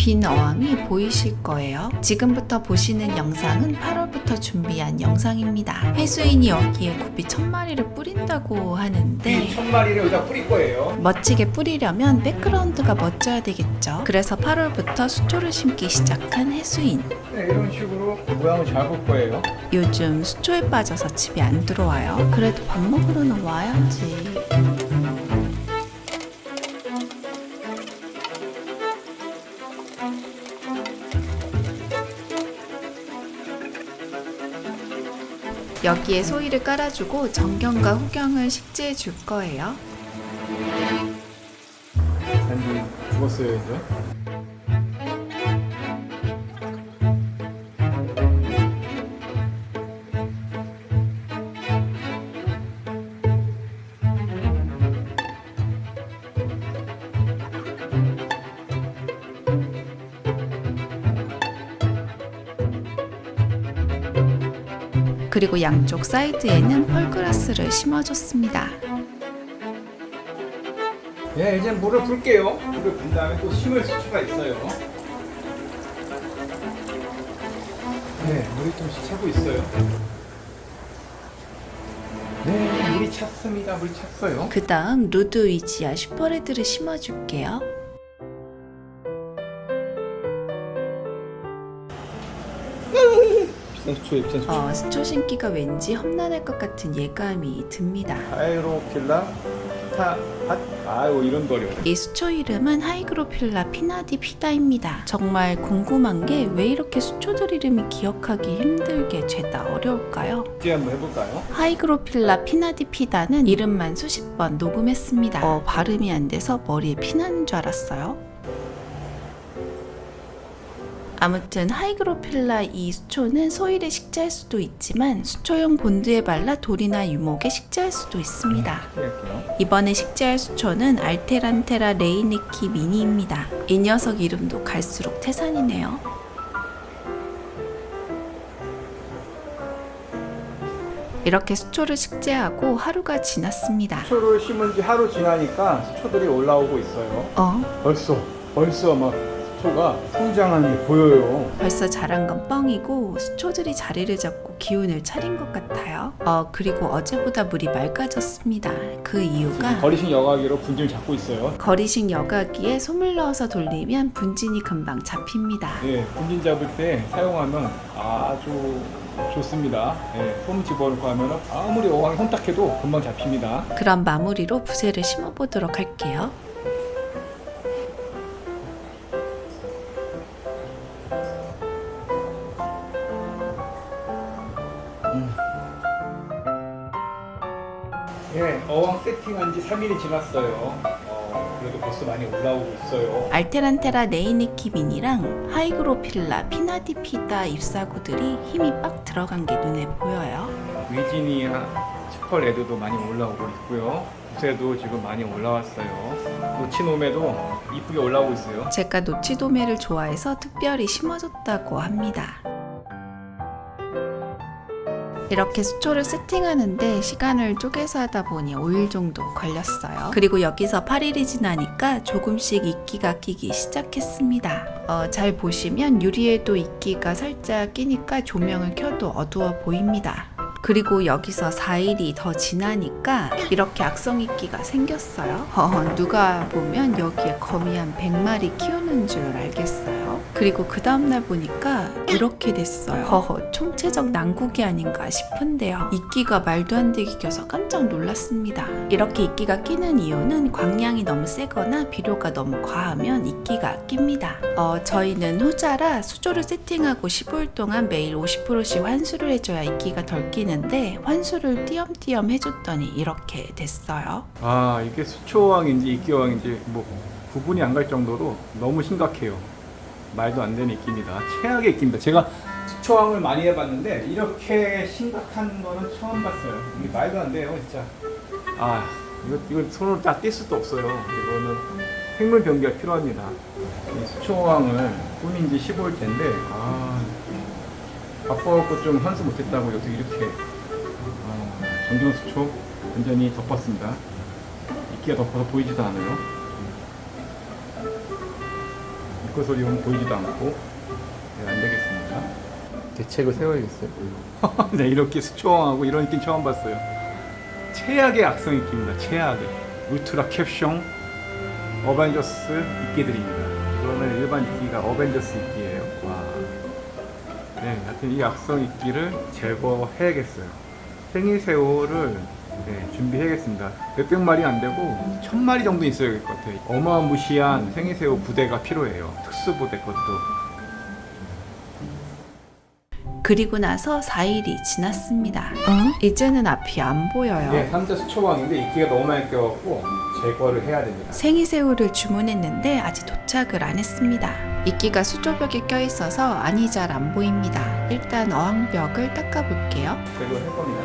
빈 어항이 보이실 거예요. 지금부터 보시는 영상은 8월부터 준비한 영상입니다. 해수인이 여기에 구피 천 마리를 뿌린다고 하는데 천 마리를 여기다 뿌릴 거예요. 멋지게 뿌리려면 백그라운드가 멋져야 되겠죠. 그래서 8월부터 수초를 심기 시작한 해수인. 네, 이런 식으로 모양을 잘볼 거예요. 요즘 수초에 빠져서 집에 안 들어와요. 그래도 밥 먹으러는 와야지. 여기에 소이를 깔아주고 정경과 후경을 식재해 줄 거예요. 죽었어요 이제. 그리고 양쪽 사이드에는 펄그라스를 심어줬습니다. 네, 이제 물을 불게요. 물을 분 다음에 또 심을 수치가 있어요. 네, 물이 좀씩 차고 있어요. 네, 물이 찼습니다. 물이 찼어요. 그 다음 루드위지아 슈퍼레드를 심어줄게요. 비싼 수초에 비싼 수초. 어, 수초 심기가 왠지 험난할 것 같은 예감이 듭니다. 아이로필라 타 핫. 아유 이런 거려. 이 수초 이름은 하이그로필라 피나디 피다입니다. 정말 궁금한 게 왜 이렇게 수초들 이름이 기억하기 힘들게 죄다 어려울까요? 이제 한번 해볼까요? 하이그로필라 피나디 피다는 이름만 수십 번 녹음했습니다. 어, 발음이 안 돼서 머리에 피나는 줄 알았어요. 아무튼 하이그로필라 이 수초는 소일에 식재할 수도 있지만 수초용 본드에 발라 돌이나 유목에 식재할 수도 있습니다. 할게요. 이번에 식재할 수초는 알테란테라 레이니키 미니입니다. 이 녀석 이름도 갈수록 태산이네요. 이렇게 수초를 식재하고 하루가 지났습니다. 수초를 심은 지 하루 지나니까 수초들이 올라오고 있어요. 어? 벌써 벌써 막 수초가 성장하는 게 보여요. 벌써 자란 건 뻥이고 수초들이 자리를 잡고 기운을 차린 것 같아요. 어, 그리고 어제보다 물이 맑아졌습니다. 그 이유가 거리식 여과기로 분진을 잡고 있어요. 거리식 여과기에 솜을 넣어서 돌리면 분진이 금방 잡힙니다. 예, 분진 잡을 때 사용하면 아주 좋습니다. 예, 폼 집어넣고 하면 아무리 어항이 혼탁해도 금방 잡힙니다. 그럼 마무리로 부세를 심어보도록 할게요. 세팅한 지 3일이 지났어요. 어, 그래도 벌써 많이 올라오고 있어요. 알테란테라 네이니키 미니랑 하이그로필라 피나디피다 잎사구들이 힘이 빡 들어간 게 눈에 보여요. 위지니아 슈퍼레드도 많이 올라오고 있고요. 부새도 지금 많이 올라왔어요. 노치노메도 이쁘게 올라오고 있어요. 제가 노치도메를 좋아해서 특별히 심어줬다고 합니다. 이렇게 수초를 세팅하는데 시간을 쪼개서 하다 보니 5일 정도 걸렸어요. 그리고 여기서 8일이 지나니까 조금씩 이끼가 끼기 시작했습니다. 어, 잘 보시면 유리에도 이끼가 살짝 끼니까 조명을 켜도 어두워 보입니다. 그리고 여기서 4일이 더 지나니까 이렇게 악성 이끼가 생겼어요. 어, 누가 보면 여기에 거미 한 100마리 키우 는 줄 알겠어요. 그리고 그 다음날 보니까 이렇게 됐어요. 허허, 총체적 난국이 아닌가 싶은데요. 이끼가 말도 안 되게 껴서 깜짝 놀랐습니다. 이렇게 이끼가 끼는 이유는 광량이 너무 세거나 비료가 너무 과하면 이끼가 낍니다. 어, 저희는 후자라 수조를 세팅하고 15일 동안 매일 50%씩 환수를 해줘야 이끼가 덜 끼는데 환수를 띄엄띄엄 해줬더니 이렇게 됐어요. 아 이게 수초왕인지 이끼왕인지 뭐 구분이 안 갈 정도로 너무 심각해요. 말도 안 되는 이끼입니다. 최악의 이끼입니다. 제가 수초왕을 많이 해봤는데 이렇게 심각한 거는 처음 봤어요. 말도 안 돼요, 진짜. 아 이거 이거 손으로 딱뗄 수도 없어요. 이거는 생물 변기가 필요합니다. 이 수초왕을 꾸민 지 15일째인데 아 바빠갖고 좀 환수 못했다고 어떻게 이렇게 아, 정경 수초 완전히 덮었습니다. 이끼가 덮어서 보이지도 않아요. 앙크소리움 보이지도 않고 네, 안 되겠습니다. 대책을 세워야겠어요. 네, 이렇게 수초왕하고 이런 이끼 처음 봤어요. 최악의 악성 이끼입니다. 최악의 울트라 캡숑 어벤져스 이끼들입니다. 이거는 일반 이끼가 어벤져스 이끼예요. 와. 네, 하여튼 이 악성 이끼를 제거해야겠어요. 생이새우를 네, 준비해야겠습니다. 몇백 마리 안 되고 천 마리 정도 있어야 될 것 같아요. 어마무시한 생이새우 부대가 필요해요. 특수부대 것도. 그리고 나서 4일이 지났습니다. 어? 이제는 앞이 안 보여요. 네, 삼자 수초왕인데 이끼가 너무 많이 껴갖고 제거를 해야 됩니다. 생이새우를 주문했는데 아직 도착을 안 했습니다. 이끼가 수조벽에 껴 있어서 안이 잘 안 보입니다. 일단 어항벽을 닦아볼게요. 제거할 겁니다.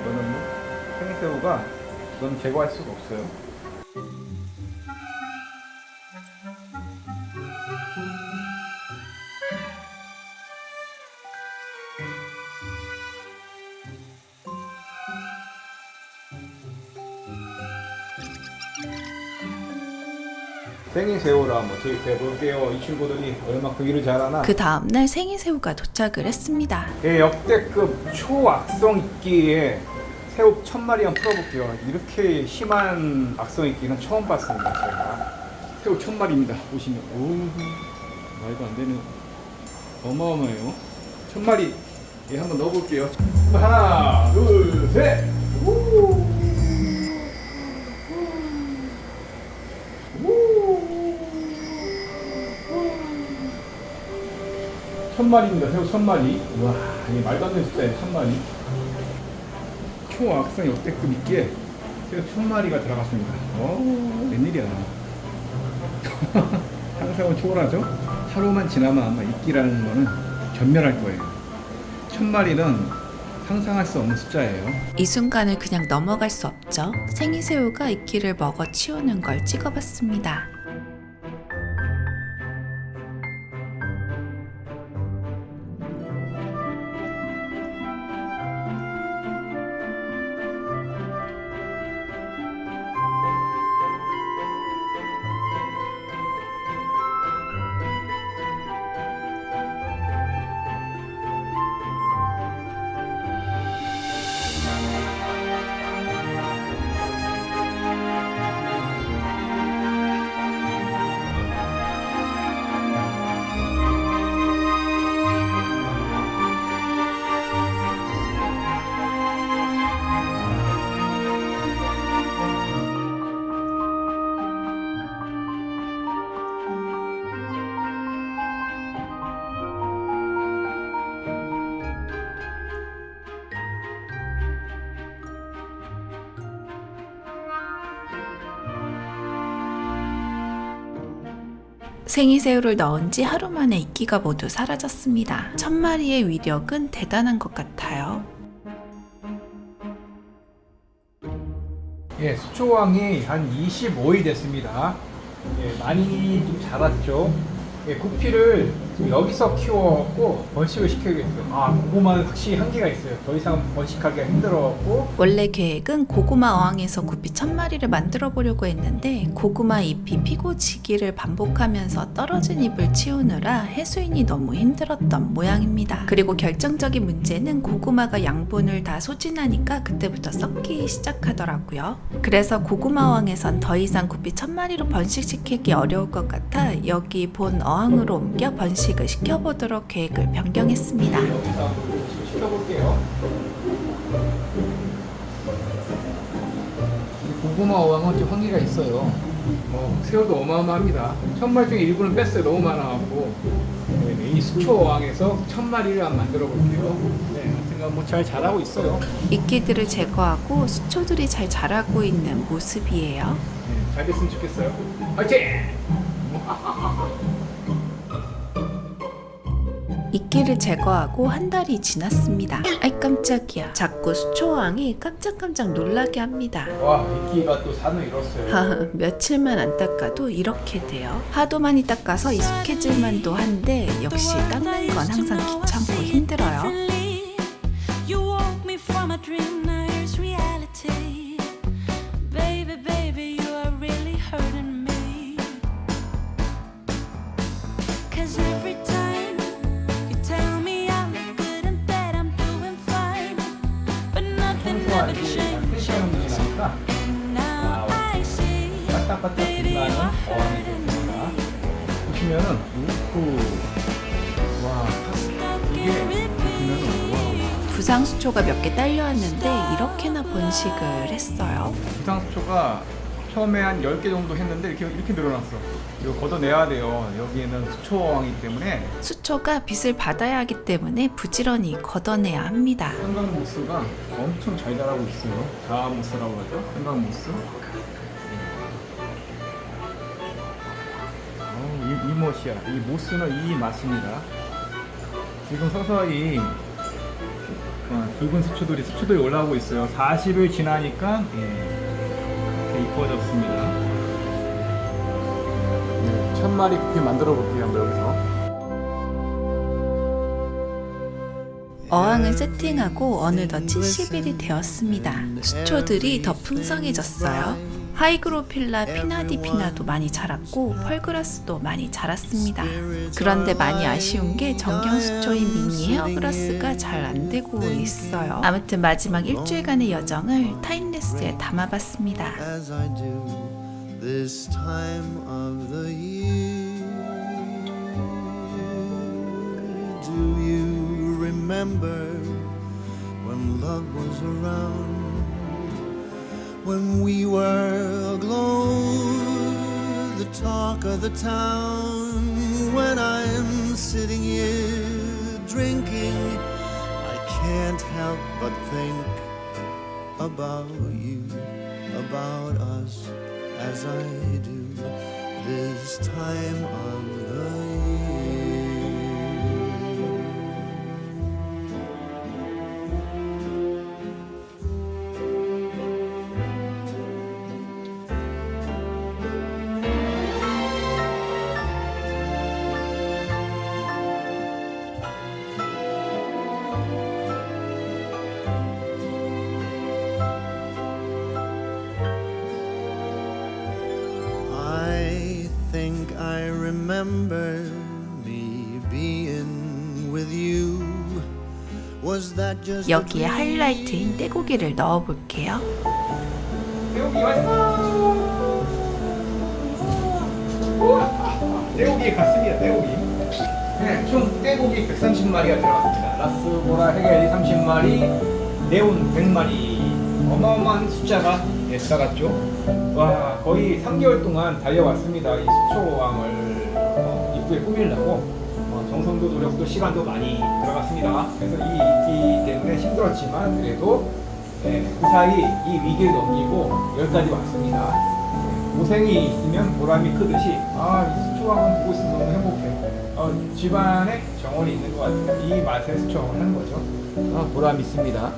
이거는 뭐 생새우가 이건 제거할 수가 없어요. 생이새우라 뭐 도입해 볼게요. 이 친구들이 얼마큼 일을 잘하나. 그 다음날 생이새우가 도착을 했습니다. 예, 역대급 초악성 이끼에 새우 천 마리 한번 풀어볼게요. 이렇게 심한 악성 이끼는 처음 봤습니다. 제가 새우 천 마리입니다. 보시면 오 말도 안 되는 어마어마해요. 천 마리 예, 한번 넣어볼게요. 하나, 둘, 셋. 우! 천 마리입니다. 새우 천 마리. 와, 이게 말도 안 되는 숫자예요. 천 마리. 초악성 역대급 있기에 새우 천 마리가 들어갔습니다. 어, 웬일이야. 항상은 초월하죠? 하루만 지나면 아마 이끼라는 거는 전멸할 거예요. 천 마리는 상상할 수 없는 숫자예요. 이 순간을 그냥 넘어갈 수 없죠. 생이새우가 이끼를 먹어 치우는 걸 찍어봤습니다. 생이새우를 넣은 지 하루 만에 이끼가 모두 사라졌습니다. 천 마리의 위력은 대단한 것 같아요. 예, 수초왕이 한 25일 됐습니다. 예, 많이 좀 자랐죠. 예, 구피를 여기서 키워갖고 번식을 시켜야겠어요. 아, 고구마는 확실히 한계가 있어요. 더 이상 번식하기가 힘들어갖고 원래 계획은 고구마 어항에서 구피 천 마리를 만들어 보려고 했는데 고구마 잎이 피고 지기를 반복하면서 떨어진 잎을 치우느라 해수인이 너무 힘들었던 모양입니다. 그리고 결정적인 문제는 고구마가 양분을 다 소진하니까 그때부터 썩기 시작하더라고요. 그래서 고구마 어항에선 더 이상 구피 천 마리로 번식시키기 어려울 것 같아 여기 본 어항으로 옮겨 번식 을 시켜보도록 계획을 변경했습니다. 시켜볼게요. 이 고구마 어항은 좀 한계가 있어요. 어, 새우도 어마어마합니다. 천 마리 중에 일부는 뺐어요. 너무 많아갖고. 네, 이 수초 어항에서 천 마리를 한번 만들어 볼게요. 네, 하여튼간 뭐 잘 자라고 있어요. 이끼들을 제거하고 수초들이 잘 자라고 있는 모습이에요. 네, 잘 됐으면 좋겠어요. 화이팅! 이끼를 제거하고 한 달이 지났습니다. 아이 깜짝이야. 자꾸 수초왕이 깜짝깜짝 놀라게 합니다. 와, 이끼가 또 산을 잃었어요. 며칠만 안 닦아도 이렇게 돼요. 하도 많이 닦아서 익숙해질 만도 한데 역시 닦는 건 항상 귀찮고 힘들어요. You woke me from a dream, 바딱바딱 빛나는 어항이 됐습니다. 보시면은 우후 와 이게 in 보시면은 와 부상 수초가 몇 개 딸려왔는데 이렇게나 번식을 했어요. 부상수초가 처음에 한 10개 정도 했는데 이렇게 이렇게 늘어났어. 이거 걷어내야 돼요. 여기에는 수초 어항이기 때문에 수초가 빛을 받아야 하기 때문에 부지런히 걷어내야 합니다. 한강모스가 엄청 잘 자라고 있어요. 자아모스라고 하죠. 한강모스. 이, 이 멋이야. 이 모스는 이 맛입니다. 지금 서서히 어, 붉은 수초들이 수초들이 올라오고 있어요. 40일 지나니까 예, 이렇게 이뻐졌습니다. 네, 천 마리 구피 만들어 볼게요. 한번 여기서. 어항을 세팅하고 어느덧 70일이 되었습니다. 수초들이 더 풍성해졌어요. 하이그로필라 피나디 피나도 많이 자랐고 펄그라스도 많이 자랐습니다. 그런데 많이 아쉬운 게 정경수초인 미니 헤어그라스가 잘 안 되고 있어요. 아무튼 마지막 일주일간의 여정을 타임레스에 담아봤습니다. remember when love was around? When we were aglow, the talk of the town. When I'm sitting here drinking, I can't help but think about you, about us, as I do this time of 여기에? 하이라이트인 떼고기를 넣어볼게요. 떼고기 왔어. 떼고기 갔습니다. 떼고기. 네, 총 떼고기 130마리가 들어갔습니다. 라스보라 헤겔이 30마리, 네온 100마리. 어마어마한 숫자가 예, 들어갔죠. 와, 거의 3개월 동안 달려왔습니다. 이 수초왕을 어, 꾸미려고 어, 정성도 노력도 시간도 많이 들어갔습니다. 그래서 이 있기 때문에 힘들었지만 그래도 예, 무사히 이 위기를 넘기고 여기까지 왔습니다. 예, 고생이 있으면 보람이 크듯이 아, 이 수초왕을 보고 있으면 너무 행복해. 어, 집안에 정원이 있는 것 같아요. 이 맛에 수초왕을 하는 거죠. 아, 보람 있습니다.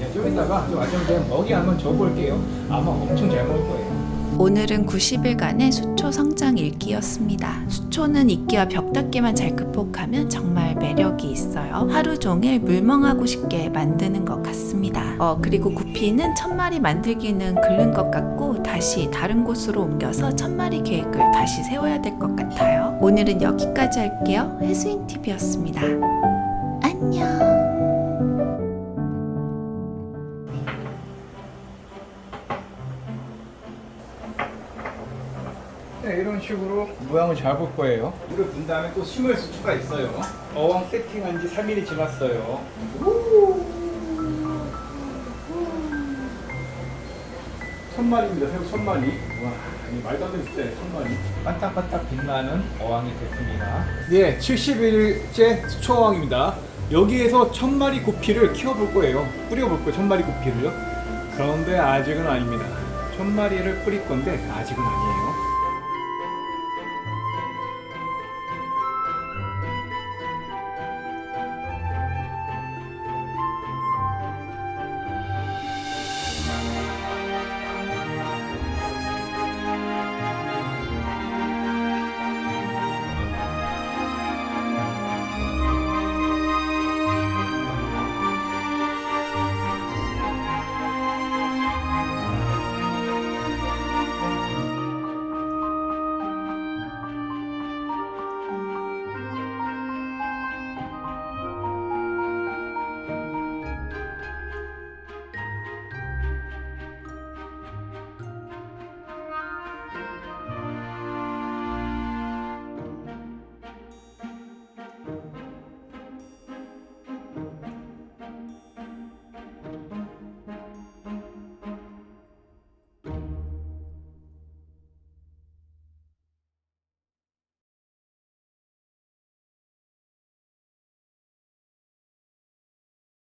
네, 좀 이따가 좀 완전된 먹이 한번 줘볼게요. 아마 엄청 잘 먹을 거예요. 오늘은 90일간의 수초 성장 읽기였습니다. 수초는 이끼와 벽 닦기만 잘 극복하면 정말 매력이 있어요. 하루 종일 물멍하고 싶게 만드는 것 같습니다. 어, 그리고 구피는 천마리 만들기는 글른 것 같고 다시 다른 곳으로 옮겨서 천마리 계획을 다시 세워야 될 것 같아요. 오늘은 여기까지 할게요. 해수인TV였습니다. 안녕. 이런 식으로 모양을 잡을 거예요. 물을 분 다음에 또 심을 수초가 있어요. 어왕 세팅한 지 3일이 지났어요. 천 마리입니다. 새우 천 마리. 와, 이 말도 안 되는 숫자예요. 천 마리. 반짝반짝 빛나는 어왕이 됐습니다. 예, 71일째 수초어왕입니다. 여기에서 천 마리 구피를 키워볼 거예요. 뿌려볼 거예요. 천 마리 구피를요. 그런데 아직은 아닙니다. 천 마리를 뿌릴 건데 아직은 아니에요.